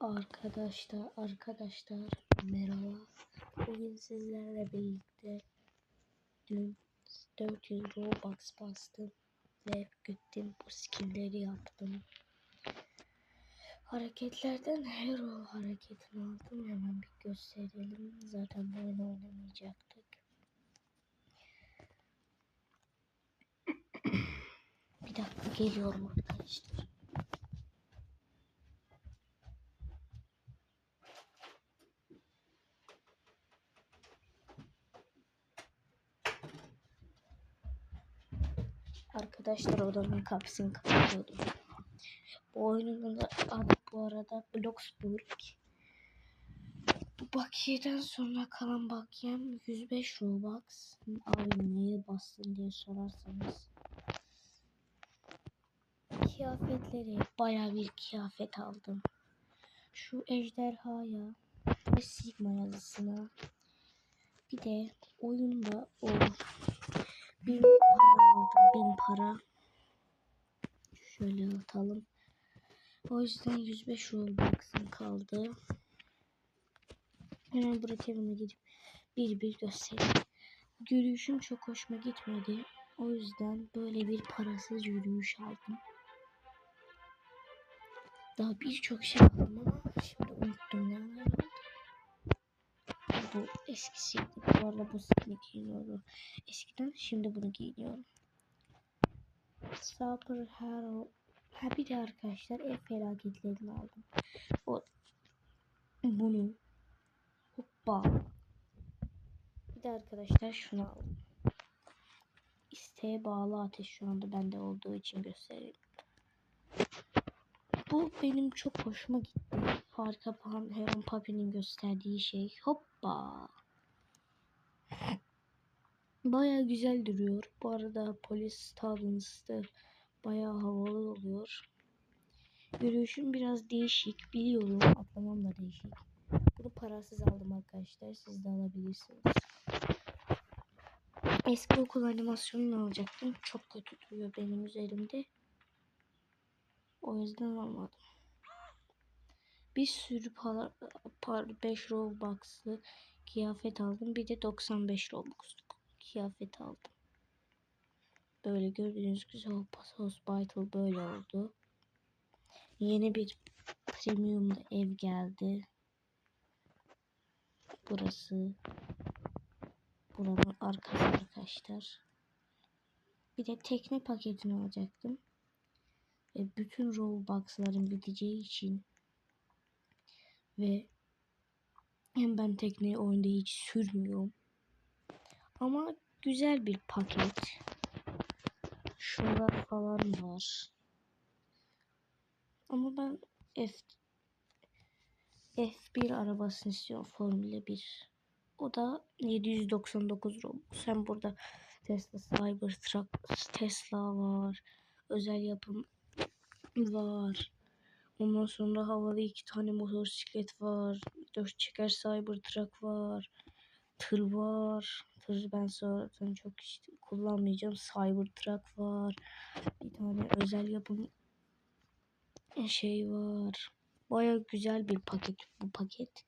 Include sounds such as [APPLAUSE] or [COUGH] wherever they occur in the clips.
Arkadaşlar, arkadaşlar merhaba. Bugün sizlerle birlikte dün 400 Robux bastım ve gittim bu skillleri yaptım. Hareketlerden hero hareketini aldım. Hemen bir gösterelim. Zaten bu oynamayacaktık. bir dakika geliyorum arkadaşlar. Arkadaşlar odamın kapısını kapatıyordum. Bu oyunun da adı bu arada Bloxburg. Bu bakiyeden sonra kalan bakiyem 105 Robux. Abi niye bastın diye sorarsanız. Kıyafetleri baya bir kıyafet aldım. Şu ejderhaya ve Sigma yazısına. Bir de oyunda o bin para aldım. Bin para. Şöyle atalım. O yüzden 105 Robux'ım kaldı. Hemen Brookhaven'a gidip bir bir göstereyim. Yürüyüşüm çok hoşuma gitmedi. O yüzden böyle bir parasız yürüyüş aldım. Daha birçok şey aldım ama şimdi unuttum oldu. Bu eskisiydi. Bu arada bu skin'i giyiniyorum. Eskiden şimdi bunu giyiniyorum. Super Hero. Ha bir de arkadaşlar ev felaketlerini aldım. O bunu hoppa. Bir de arkadaşlar şunu aldım. İsteğe bağlı ateş şu anda bende olduğu için göstereyim. Bu benim çok hoşuma gitti. Harika Pan Heron Papi'nin gösterdiği şey. Hoppa. Baya güzel duruyor. Bu arada polis Stadiums'ta baya havalı oluyor. Yürüyüşüm biraz değişik. Biliyorum atlamam da değişik. Bunu parasız aldım arkadaşlar. Siz de alabilirsiniz. Eski okul animasyonunu alacaktım. Çok kötü duruyor benim üzerimde. O yüzden almadım. Bir sürü para, para 5 Roblox'lı kıyafet aldım. Bir de 95 Robux'luk kıyafet aldım. Böyle gördüğünüz güzel Hospital böyle oldu. Yeni bir premium ev geldi. Burası. Buranın arkası arkadaşlar. Bir de tekne paketini alacaktım. Ve bütün Roblox'ların biteceği için ve hem ben tekneyi oyunda hiç sürmüyorum. Ama güzel bir paket. Şunlar falan var. Ama ben F F1 arabasını istiyorum Formula 1. O da 799 Robux. Sen burada Tesla Cybertruck Tesla var. Özel yapım var. Ondan sonra havalı iki tane motosiklet var. Dört çeker Cybertruck var. Tır var. Tır ben zaten çok işte kullanmayacağım. Cybertruck var. Bir tane özel yapım şey var. Baya güzel bir paket bu paket.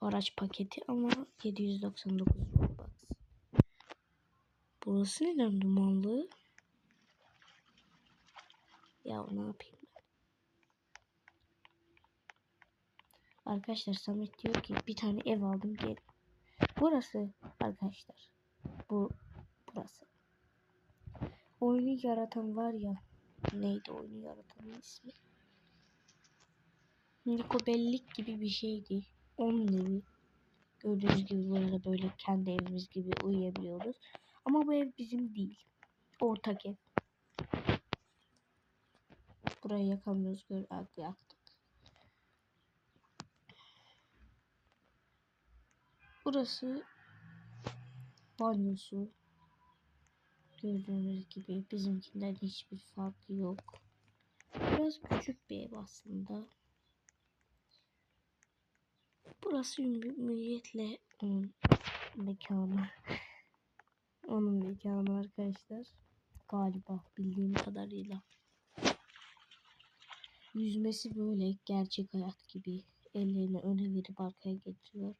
Araç paketi ama 799 Robux. Burası neden dumanlı? Ya ne yapayım ben? Arkadaşlar Samet diyor ki bir tane ev aldım gel. Burası arkadaşlar. Bu burası. Oyunu yaratan var ya. Neydi oyunu yaratanın ismi? Niko Bellik gibi bir şeydi. Onun evi. Gördüğünüz gibi burada böyle kendi evimiz gibi uyuyabiliyoruz. Ama bu ev bizim değil. Ortak ev. Burayı yakamıyoruz. Gör yaktık. Burası banyosu. Gördüğünüz gibi bizimkinden hiçbir farkı yok. Biraz küçük bir ev aslında. Burası ümniyetle onun mekanı. [LAUGHS] onun mekanı arkadaşlar. Galiba bildiğim kadarıyla. Yüzmesi böyle gerçek hayat gibi. Ellerini öne verip arkaya getiriyor.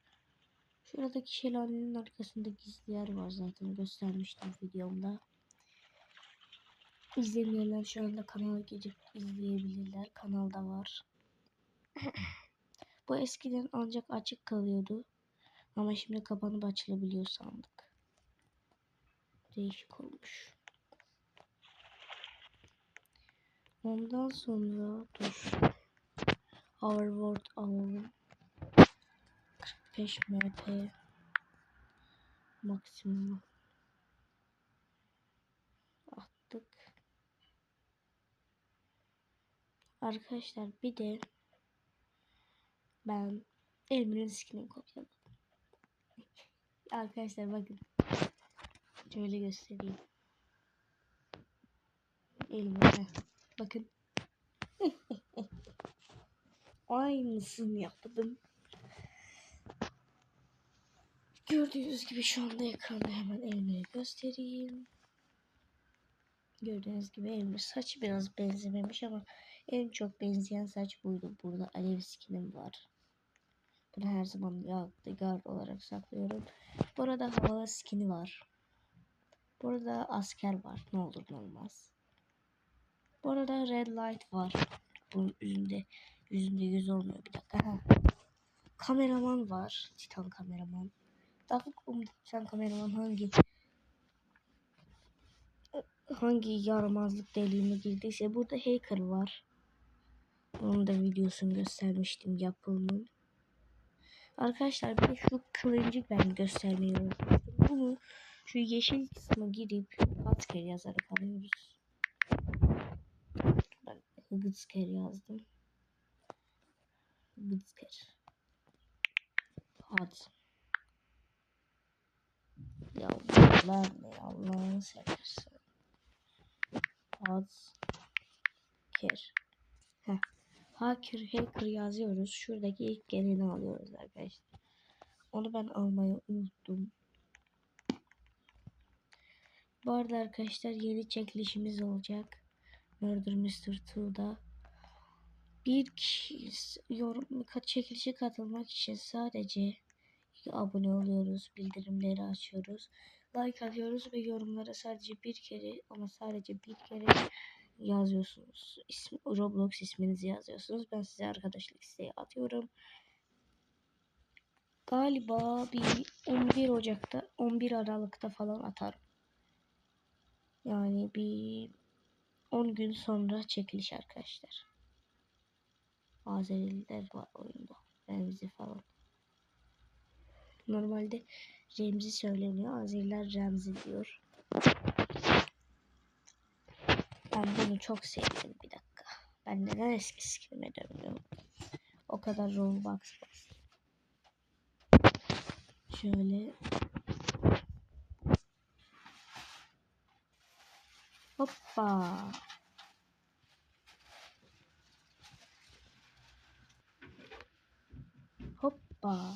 Şuradaki şelalenin arkasında gizli yer var zaten göstermiştim videomda. İzlemeyenler şu anda kanala gelip izleyebilirler. Kanalda var. [LAUGHS] Bu eskiden ancak açık kalıyordu. Ama şimdi kapanıp açılabiliyor sandık. Değişik olmuş. Ondan sonra dur. Hoverboard alalım. 45 MP maksimum attık. Arkadaşlar bir de ben Elmer'in skinini kopyaladım. [LAUGHS] Arkadaşlar bakın. Şöyle göstereyim. Elmer'e. Bakın. [LAUGHS] Aynısını yaptım. Gördüğünüz gibi şu anda ekranda hemen Elmer'i göstereyim. Gördüğünüz gibi Elmer saç biraz benzememiş ama en çok benzeyen saç buydu. Burada alev skinim var. Bunu her zaman guard olarak saklıyorum. Burada hava skini var. Burada asker var. Ne olur ne olmaz. Burada red light var. Bunun yüzünde yüzünde yüz olmuyor bir dakika. Kameraman var. Titan kameraman. Daha um, Titan kameraman hangi hangi yaramazlık deliğine girdiyse burada hacker var. Onun da videosunu göstermiştim yapımın. Arkadaşlar bir şu kılıncı ben göstermeyi unuttum. Bunu şu yeşil kısma girip asker yazarak alıyoruz. Ben Hıgıtsker yazdım. Hıgıtsker. Hadi. Ya bunlar ne Allah'ını seversen. Hacker. Heh. Hacker, hacker yazıyoruz. Şuradaki ilk geleni alıyoruz arkadaşlar. Onu ben almayı unuttum. Bu arada arkadaşlar yeni çekilişimiz olacak. Murder Mr. 2'da. Bir kişi yorum çekilişe katılmak için sadece abone oluyoruz, bildirimleri açıyoruz, like atıyoruz ve yorumlara sadece bir kere ama sadece bir kere yazıyorsunuz. İsmi, Roblox isminizi yazıyorsunuz. Ben size arkadaşlık isteği atıyorum. Galiba bir 11 Ocak'ta 11 Aralık'ta falan atarım. Yani bir 10 gün sonra çekiliş arkadaşlar. Azeriler var oyunda. Remzi falan. Normalde Remzi söyleniyor. Azeriler Remzi diyor. Ben bunu çok sevdim bir dakika. Ben neden eski skinime dönüyorum? O kadar Robux var. Şöyle Hoppa. Hoppa.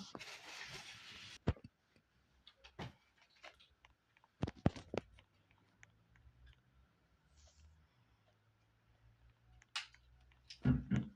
Mm-hmm.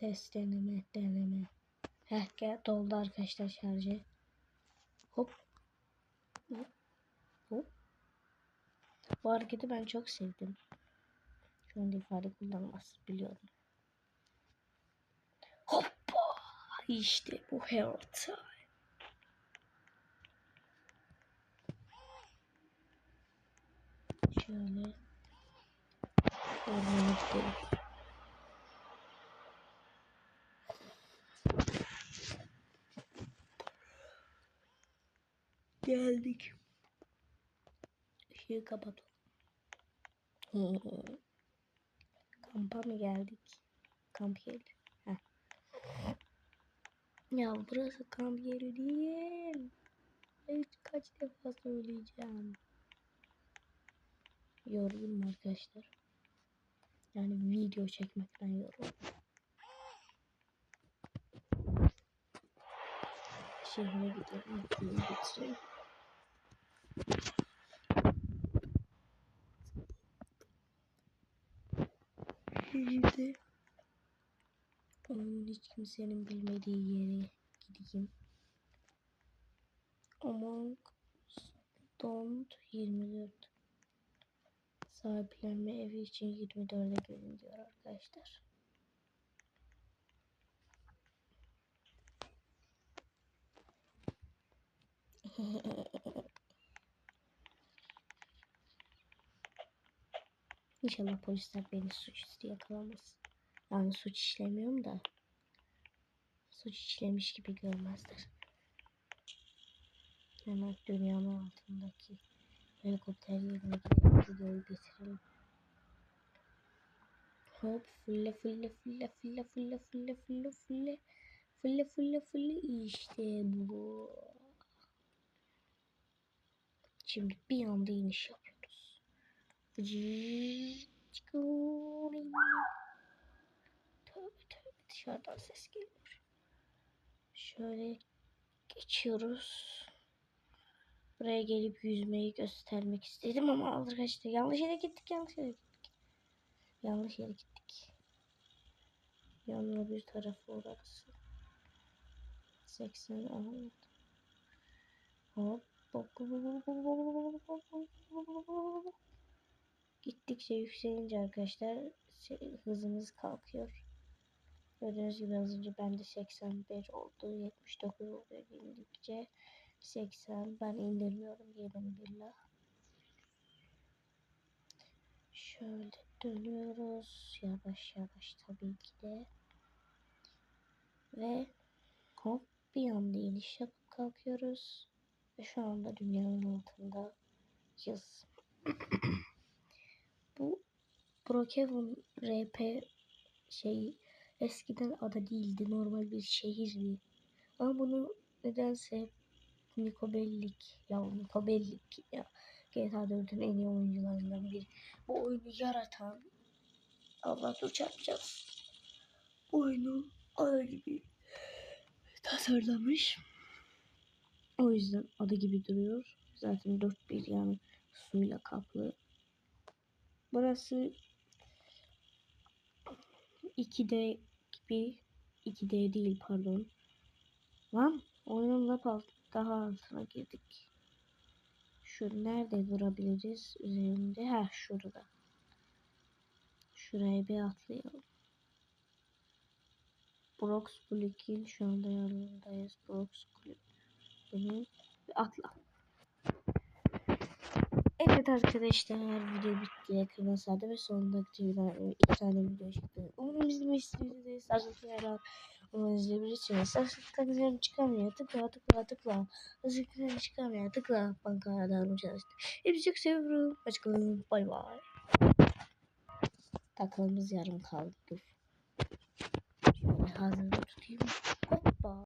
Ses deneme deneme. Heh gel doldu arkadaşlar şarjı. Hop. Hop. Hop. Bu hareketi ben çok sevdim. Şu anda ifade kullanmaz biliyorum. Hoppa. İşte bu hair time. Şöyle. Ormana gidelim. Geldik. Işığı kapatalım. Kampa mı geldik? Kamp yeri. Heh. Ya burası kamp yeri değil. Hiç kaç defa söyleyeceğim. Yoruldum arkadaşlar. Yani video çekmekten yoruldum. Şehre gidelim. Videoyu bitirelim. Şimdi onun hiç kimsenin bilmediği yere gideyim. Among Don't 24 Sahiplenme evi için 24'e gelin diyor arkadaşlar. [LAUGHS] İnşallah polisler beni suçüstü yakalamaz. Yani suç işlemiyorum da suç işlemiş gibi görmezler. Hemen dünyanın altındaki helikopter yerine gidelim videoyu bitirelim. Hop fulle fulle fulle fulle fulle fulle fulle fulle fulle fulle fulle işte bu. Şimdi bir anda iniş yapıyoruz. Tövbe tövbe dışarıdan ses geliyor. Şöyle geçiyoruz. Buraya gelip yüzmeyi göstermek istedim ama arkadaşlar yanlış yere gittik yanlış yere gittik. Yanlış yere gittik. Yanına bir tarafı orası. 80 Ahmet. Hop. Gittikçe yükselince arkadaşlar şey, hızımız kalkıyor. Gördüğünüz gibi az önce bende 81 oldu. 79 oluyor indikçe. 80 ben indirmiyorum yemin billah. Şöyle dönüyoruz. Yavaş yavaş tabii ki de. Ve hop bir anda iniş yapıp kalkıyoruz. Ve şu anda dünyanın altındayız. Bu [CLEARS THROAT] Brookhaven RP şey eskiden ada değildi. Normal bir şehirdi. Ama bunu nedense Nico Bellic ya Nico Bellic ya GTA 4'ün en iyi oyuncularından biri. Bu oyunu yaratan Allah dur çarpacağız. Oyunu ada gibi tasarlamış. O yüzden adı gibi duruyor. Zaten dört bir yani suyla kaplı. Burası 2D gibi 2D değil pardon. Lan oyunun lap daha altına girdik. Şu nerede durabiliriz üzerinde? Ha şurada. Şuraya bir atlayalım. Brox Blick'in şu anda yanındayız. Brox Blick'in atla. Evet arkadaşlar video bitti. Ekranı sade ve sonunda iki tane video çıktı. Umarım izlemişsinizdir. Saklıklayarak umarım izleyebilirsiniz. Saklıklayarak çıkamıyor. Tıkla tıkla tıkla. Saklıklayarak çıkamıyor. Tıkla. Devam çalıştı. Hepsi çok seviyorum. Hoşçakalın. Bay bay. Takımımız yarım kaldı. Dur. Şöyle tutayım.